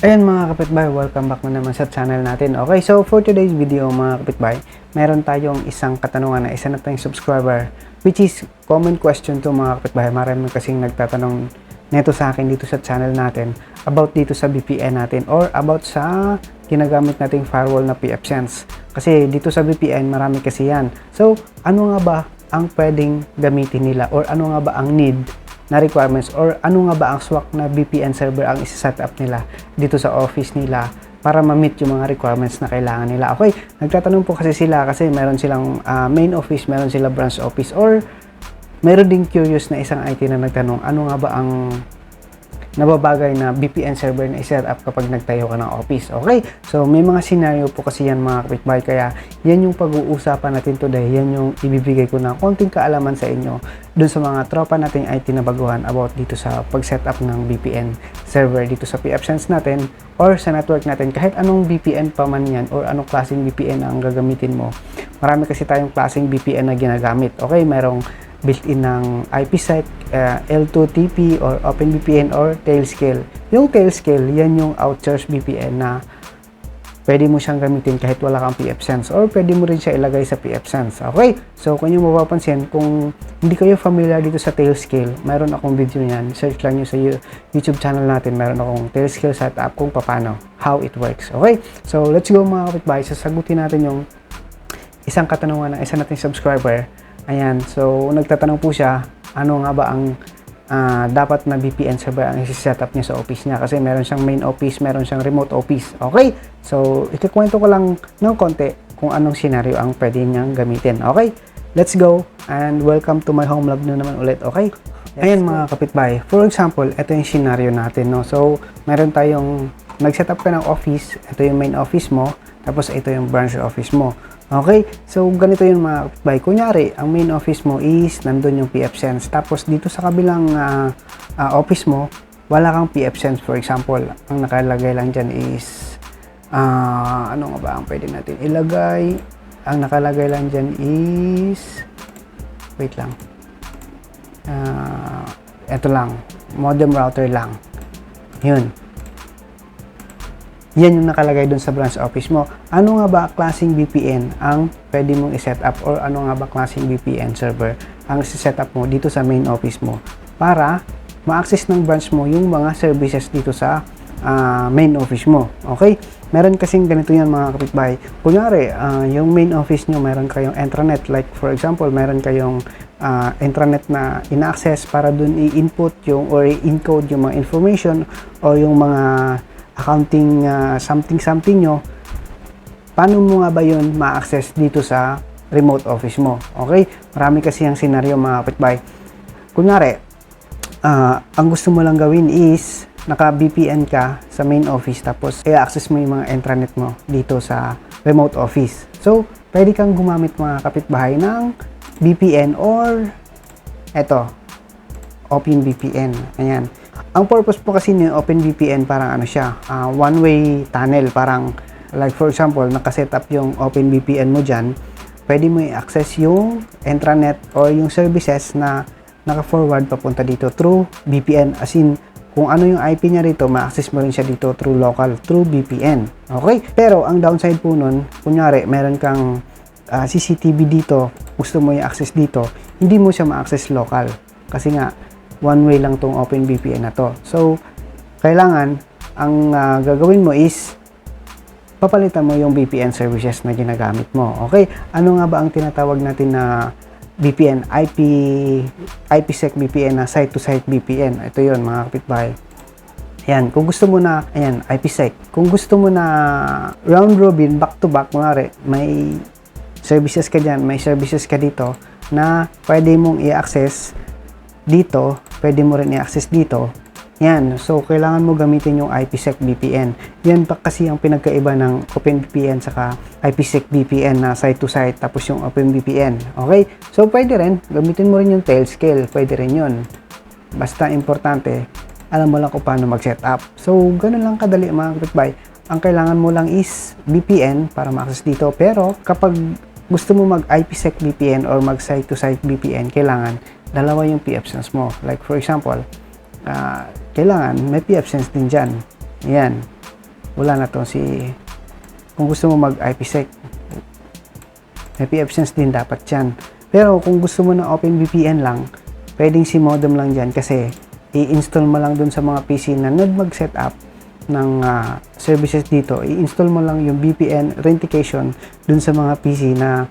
Ayan mga kapitbahay, welcome back na naman sa channel natin. Okay, so for today's video mga kapitbahay, meron tayong isang katanungan na isa na tayong subscriber which is common question to mga kapitbahay. Marami kasing nagtatanong neto sa akin dito sa channel natin about dito sa VPN natin or about sa ginagamit nating firewall na PFSense. Kasi dito sa VPN, marami kasi yan. So, ano nga ba ang pwedeng gamitin nila or ano nga ba ang need na requirements or ano nga ba ang swak na VPN server ang isa-set up nila dito sa office nila para ma-meet yung mga requirements na kailangan nila. Okay, nagtatanong po kasi sila kasi meron silang ah, main office, meron sila branch office or meron ding curious na isang IT na nagtanong ano nga ba ang nababagay na VPN server na i-set up kapag nagtayo ka ng office. Okay? So, may mga scenario po kasi yan mga kapitbahay. Kaya, yan yung pag-uusapan natin today. Yan yung ibibigay ko na konting kaalaman sa inyo dun sa mga tropa nating IT na baguhan about dito sa pag-set up ng VPN server dito sa PFSense natin or sa network natin. Kahit anong VPN pa man yan or anong klaseng VPN ang gagamitin mo. Marami kasi tayong klaseng VPN na ginagamit. Okay? Merong built-in ng IPsec, uh, L2TP or OpenVPN or Tailscale. Yung Tailscale, yan yung outsourced VPN na pwede mo siyang gamitin kahit wala kang PFSense or pwede mo rin siya ilagay sa PFSense. Okay? So, kung yung mapapansin, kung hindi kayo familiar dito sa Tailscale, mayroon akong video niyan. Search lang nyo sa You- YouTube channel natin. Mayroon akong Tailscale setup kung paano, how it works. Okay? So, let's go mga kapitbahay. Sasagutin natin yung isang katanungan ng isa nating subscriber. Ayan, so nagtatanong po siya, ano nga ba ang ah, dapat na VPN server ang isi-set up niya sa office niya kasi meron siyang main office, meron siyang remote office. Okay? So, ikikwento ko lang ng konti kung anong scenario ang pwede niyang gamitin. Okay? Let's go and welcome to my home lab na naman ulit. Okay? Ayan mga kapitbahay. For example, ito yung scenario natin. No? So, meron tayong nag-set up ka ng office. Ito yung main office mo. Tapos, ito yung branch office mo. Okay? So, ganito yung mga kapitbahay. Kunyari, ang main office mo is nandun yung PFSense. Tapos, dito sa kabilang ah, ah, office mo, wala kang PFSense. For example, ang nakalagay lang dyan is ah, ano nga ba ang pwede natin ilagay? Ang nakalagay lang dyan is wait lang. Ah, ito lang. Modem router lang. Yun. Yan yung nakalagay dun sa branch office mo. Ano nga ba klaseng VPN ang pwede mong iset up or ano nga ba klaseng VPN server ang iset up mo dito sa main office mo para ma-access ng branch mo yung mga services dito sa ah, main office mo. Okay? Meron kasing ganito yan mga kapitbahay. Kunyari, ah, yung main office nyo, meron kayong intranet. Like for example, meron kayong ah, intranet na ina-access para dun i-input yung or i-encode yung mga information o yung mga accounting ah, something-something nyo. Paano mo nga ba yun ma-access dito sa remote office mo? Okay? Marami kasi yung scenario mga kapitbahay. Kunyari, ah, ang gusto mo lang gawin is naka-VPN ka sa main office tapos i-access mo yung mga intranet mo dito sa remote office. So, pwede kang gumamit mga kapitbahay ng VPN or eto, OpenVPN. Ayan. Ang purpose po kasi ng OpenVPN parang ano siya, ah, one-way tunnel. Parang, like for example, nakaset up yung OpenVPN mo dyan, pwede mo i-access yung intranet or yung services na naka-forward papunta dito through VPN. As in, kung ano yung IP niya rito, ma-access mo rin siya dito through local, through VPN. Okay? Pero, ang downside po nun, kunyari, meron kang ah, CCTV dito, gusto mo i-access dito, hindi mo siya ma-access local. Kasi nga, one way lang tong OpenVPN na to. So, kailangan, ang ah, gagawin mo is, papalitan mo yung VPN services na ginagamit mo. Okay? Ano nga ba ang tinatawag natin na VPN? IP, IPsec VPN na site-to-site VPN. Ito yon mga kapitbahay. Ayan, kung gusto mo na, ayan, IPsec. Kung gusto mo na round robin, back to back, kunwari, may services ka dyan, may services ka dito na pwede mong i-access dito, pwede mo rin i-access dito. Yan, so kailangan mo gamitin yung IPsec VPN. Yan pa kasi ang pinagkaiba ng OpenVPN saka IPsec VPN na site to site tapos yung OpenVPN. Okay? So pwede rin, gamitin mo rin yung Tailscale, pwede rin yun. Basta importante, alam mo lang kung paano mag-set up. So, ganun lang kadali mga kapitbahay. Ang kailangan mo lang is VPN para ma-access dito. Pero kapag gusto mo mag IPsec VPN or mag site to site VPN, kailangan dalawa yung PFSense mo. Like for example, ah, kailangan may PFSense din dyan. Yan. wala na to si kung gusto mo mag IPsec may PFSense din dapat yan pero kung gusto mo ng OpenVPN lang pwedeng si modem lang dyan kasi i-install mo lang dun sa mga PC na need mag-set up ng ah, services dito i-install mo lang yung VPN authentication dun sa mga PC na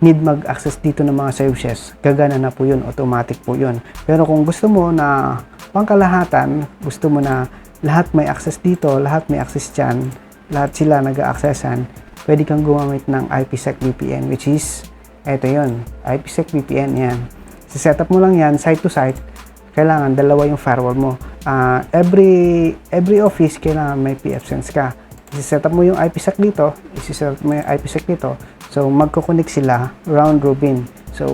need mag-access dito ng mga services. Gagana na po yun automatic po yun. Pero kung gusto mo na pangkalahatan gusto mo na lahat may access dito lahat may access dyan lahat sila nag-accessan pwede kang gumamit ng IPsec VPN which is eto yun IPsec VPN yan. Setup mo lang yan site to site kailangan dalawa yung firewall mo Ah, every every office kailangan may PFSense ka. Set up mo yung IPsec dito isi-set mo yung IPsec dito. So magko-connect sila round robin. So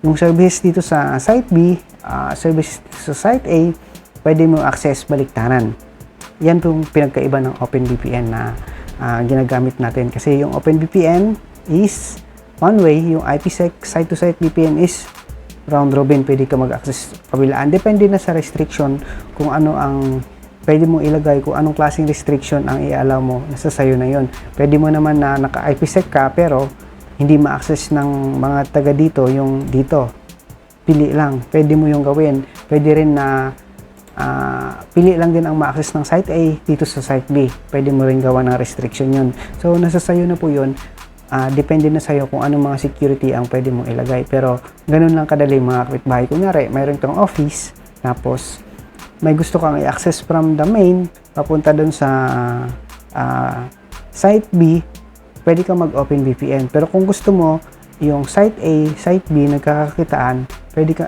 yung service dito sa site B ah, service sa site A pwede mo access baliktaran. Yan yung pinagkaiba ng OpenVPN na ah, ginagamit natin. Kasi yung OpenVPN is one way yung IPsec site-to-site VPN is round robin pwede ka mag-access kabilaan depende na sa restriction kung ano ang pwede mo ilagay kung anong klaseng restriction ang i-allow mo nasa sayo na yon pwede mo naman na naka IPsec ka pero hindi ma-access ng mga taga dito yung dito. Pili lang. Pwede mo yung gawin. Pwede rin na ah, pili lang din ang ma-access ng site A dito sa site B. Pwede mo rin gawa ng restriction yun. So nasa sayo na po yun Ah, depende na sa'yo kung anong mga security ang pwede mong ilagay. Pero, ganun lang kadali mga kapitbahay. Kunyari, mayroon kang office, tapos, may gusto kang i-access from the main, papunta dun sa ah, site B, pwede kang mag-open VPN. Pero kung gusto mo, yung site A, site B, nagkakakitaan, pwede, ka,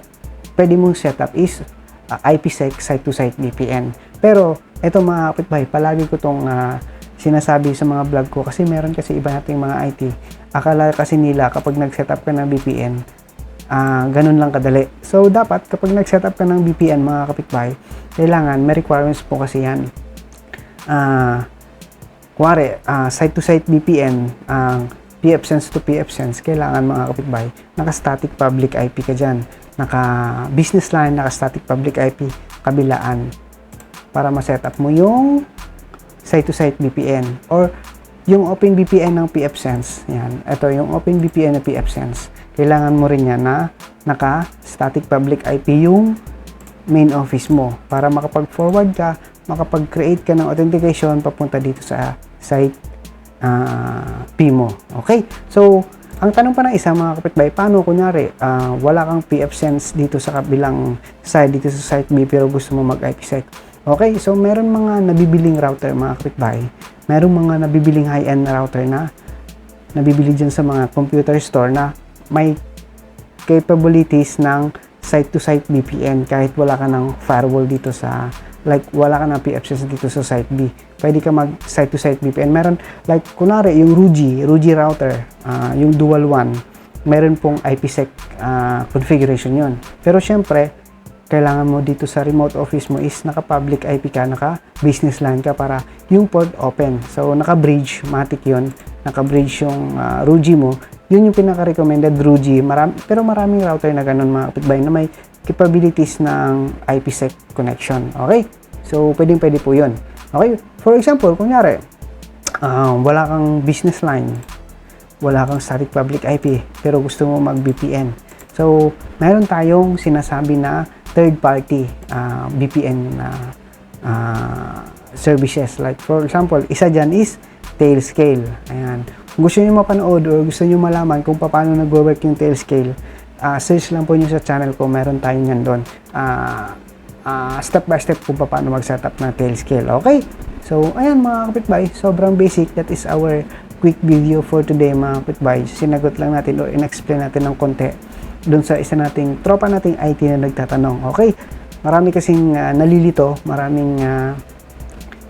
pwede mong setup is ah, IPsec site-to-site VPN. Pero, eto mga kapitbahay, palagi ko tong ah, sinasabi sa mga vlog ko kasi meron kasi iba nating mga IT. Akala kasi nila kapag nag-setup ka ng VPN, ah ganun lang kadali. So, dapat kapag nag-setup ka ng VPN mga kapitbahay, kailangan may requirements po kasi yan. Ah, kuwari, ah, site-to-site VPN, ang PFSense to PFSense, kailangan mga kapitbahay, naka-static public IP ka dyan. Naka-business line, naka-static public IP, kabilaan para ma-setup mo yung site-to-site VPN or yung OpenVPN ng PFSense. Yan. Ito yung OpenVPN ng PFSense. Kailangan mo rin yan na naka-static public IP yung main office mo para makapag-forward ka, makapag-create ka ng authentication papunta dito sa site ah, P mo. Okay? So, ang tanong pa ng isa mga kapitbahay, paano kunyari ah, wala kang PFSense dito sa kabilang side, dito sa site B pero gusto mo mag-IPsec? Okay, so meron mga nabibiling router mga kapitbahay. Meron mga nabibiling high-end router na nabibili dyan sa mga computer store na may capabilities ng site-to-site VPN kahit wala ka ng firewall dito sa like wala ka ng PFSense dito sa site B. Pwede ka mag site-to-site VPN. Meron like kunwari yung Rugi, Rugi router, ah, yung dual one, meron pong IPsec ah, configuration yon. Pero syempre, kailangan mo dito sa remote office mo is naka-public IP ka, naka-business line ka para yung port open. So, naka-bridge, matic yon naka-bridge yung uh, Rugi mo. Yun yung pinaka-recommended Rugi. Marami, pero maraming router na ganun mga kapitbahay na may capabilities ng IPsec connection. Okay? So, pwedeng pwede po yun. Okay? For example, kunyari, ah, wala kang business line, wala kang static public IP, pero gusto mo mag-VPN. So, meron tayong sinasabi na third party ah, VPN na ah, services. Like for example, isa dyan is Tailscale. Ayan. Kung gusto niyo mapanood or gusto niyo malaman kung paano nag-work yung Tailscale, ah, search lang po niyo sa channel ko, meron tayo niyan doon. Ah, ah, step by step kung paano mag-setup ng Tailscale. Okay? So, ayan mga kapitbahay, sobrang basic. That is our quick video for today mga kapitbahay. Sinagot lang natin or in-explain natin ng konti doon sa isa nating tropa nating IT na nagtatanong. Okay? Marami kasing ah, nalilito, maraming ah,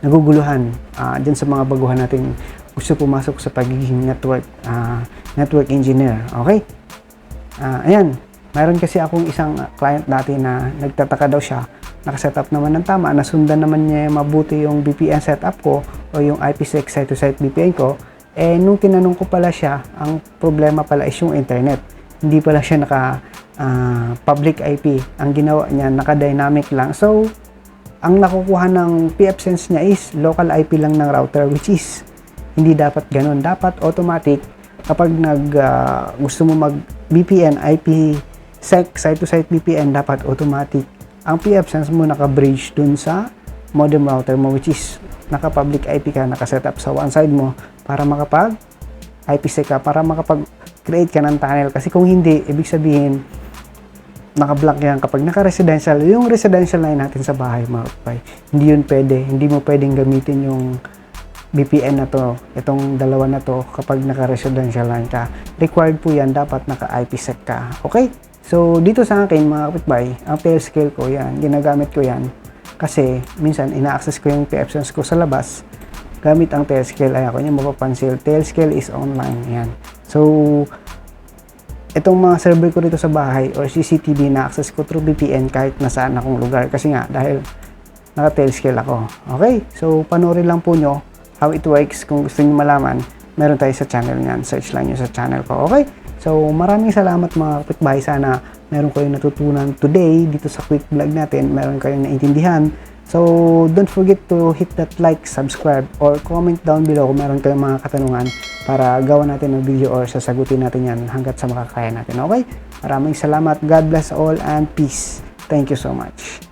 naguguluhan uh, dyan sa mga baguhan natin gusto pumasok sa pagiging network ah, network engineer. Okay? Ah, ayan, mayroon kasi akong isang client dati na nagtataka daw siya, nakasetup naman ng tama, nasundan naman niya mabuti yung VPN setup ko o yung IPsec site-to-site VPN ko, eh nung tinanong ko pala siya, ang problema pala is yung internet. Hindi pala siya naka ah, public IP. Ang ginawa niya, naka-dynamic lang. So, ang nakukuha ng PFSense niya is local IP lang ng router which is hindi dapat ganun. Dapat automatic kapag nag ah, gusto mo mag VPN IP sec site to site VPN dapat automatic ang PFSense mo naka-bridge dun sa modem router mo which is naka-public IP ka, naka-setup sa one side mo para makapag IPsec ka, para makapag-create ka ng tunnel. Kasi kung hindi, ibig sabihin, naka-block yan kapag naka-residential. Yung residential line natin sa bahay, mga kapay, hindi yun pwede. Hindi mo pwedeng gamitin yung VPN na to, itong dalawa na to, kapag naka-residential line ka. Required po yan, dapat naka-IPsec ka. Okay? So, dito sa akin, mga kapitbahay, ang PL scale ko, yan, ginagamit ko yan. Kasi, minsan, ina-access ko yung PFSense ko sa labas, gamit ang Tailscale. Ayan, kung nyo mapapansin, Tailscale is online. Yan. So, itong mga server ko dito sa bahay or CCTV na access ko through VPN kahit nasaan akong lugar. Kasi nga, dahil naka-Tailscale ako. Okay? So, panoorin lang po nyo how it works. Kung gusto nyo malaman, meron tayo sa channel niyan. Search lang nyo sa channel ko. Okay? So, maraming salamat mga kapitbahay. Sana meron kayong natutunan today dito sa quick vlog natin. Meron kayong naintindihan. So, don't forget to hit that like, subscribe, or comment down below kung meron kayong mga katanungan para gawa natin ng video or sasagutin natin yan hanggat sa makakaya natin. Okay? Maraming salamat. God bless all and peace. Thank you so much.